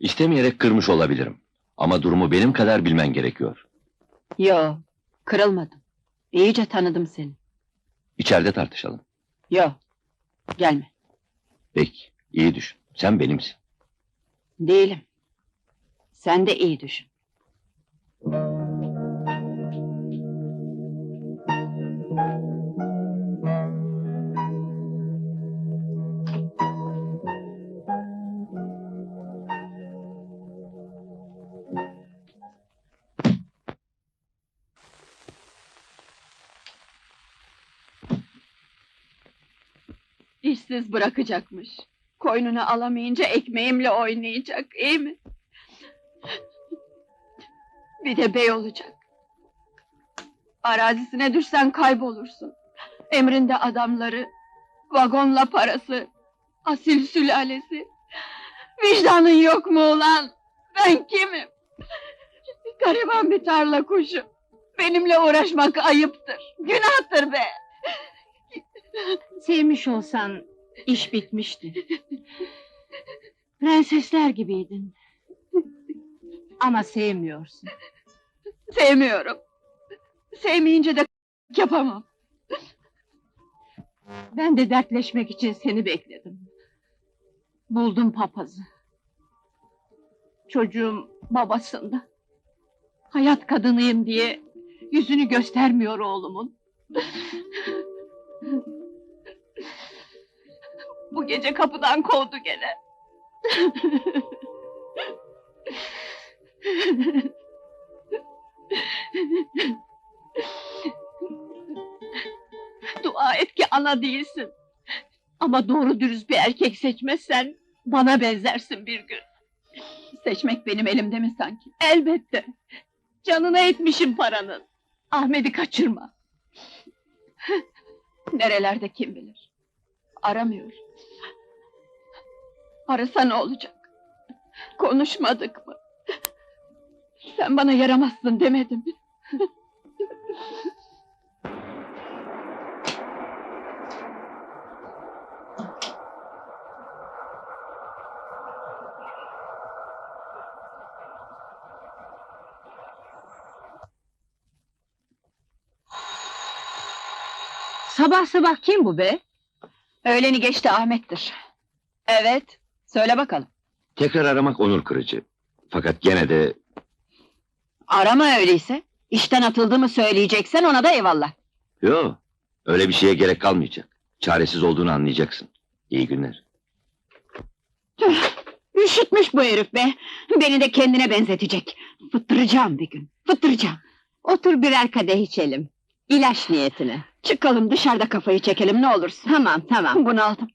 İstemeyerek kırmış olabilirim. Ama durumu benim kadar bilmen gerekiyor. Yo, kırılmadım. İyice tanıdım seni. İçeride tartışalım. Yo, gelme. Peki, iyi düşün. Sen benimsin. Değilim. Sen de iyi düşün. İşsiz bırakacakmış. Koynunu alamayınca ekmeğimle oynayacak, iyi mi? Bir de bey olacak. Arazisine düşsen kaybolursun. Emrinde adamları, vagonla parası, asil sülalesi. Vicdanın yok mu ulan? Ben kimim? Gariban bir tarla kuşu. Benimle uğraşmak ayıptır, günahtır be! Sevmiş olsan iş bitmişti. Prensesler gibiydin. Ama sevmiyorsun. Sevmiyorum. Sevmeyince de yapamam. Ben de dertleşmek için seni bekledim. Buldum papazı. Çocuğum babasında. Hayat kadınıyım diye yüzünü göstermiyor oğlumun. Bu gece kapıdan kovdu gene. Dua et ki ana değilsin. Ama doğru dürüst bir erkek seçmezsen bana benzersin bir gün. Seçmek benim elimde mi sanki? Elbette. Canına etmişim paranın. Ahmet'i kaçırma. Nerelerde kim bilir. Aramıyor. Arasa ne olacak? Konuşmadık mı? Sen bana yaramazsın demedim mi? Sabah sabah kim bu be? Öğleni geçti Ahmet'tir. Evet. Söyle bakalım. Tekrar aramak onur kırıcı. Fakat gene de Arama öyleyse. İşten atıldığımı söyleyeceksen ona da eyvallah. Yo, öyle bir şeye gerek kalmayacak. Çaresiz olduğunu anlayacaksın. İyi günler. Üşütmüş bu herif be. Beni de kendine benzetecek. Fıttıracağım bir gün. Fıttıracağım. Otur birer kadeh içelim. İlaç niyetine. Çıkalım dışarıda kafayı çekelim ne olursun. Tamam tamam. Bunaldım.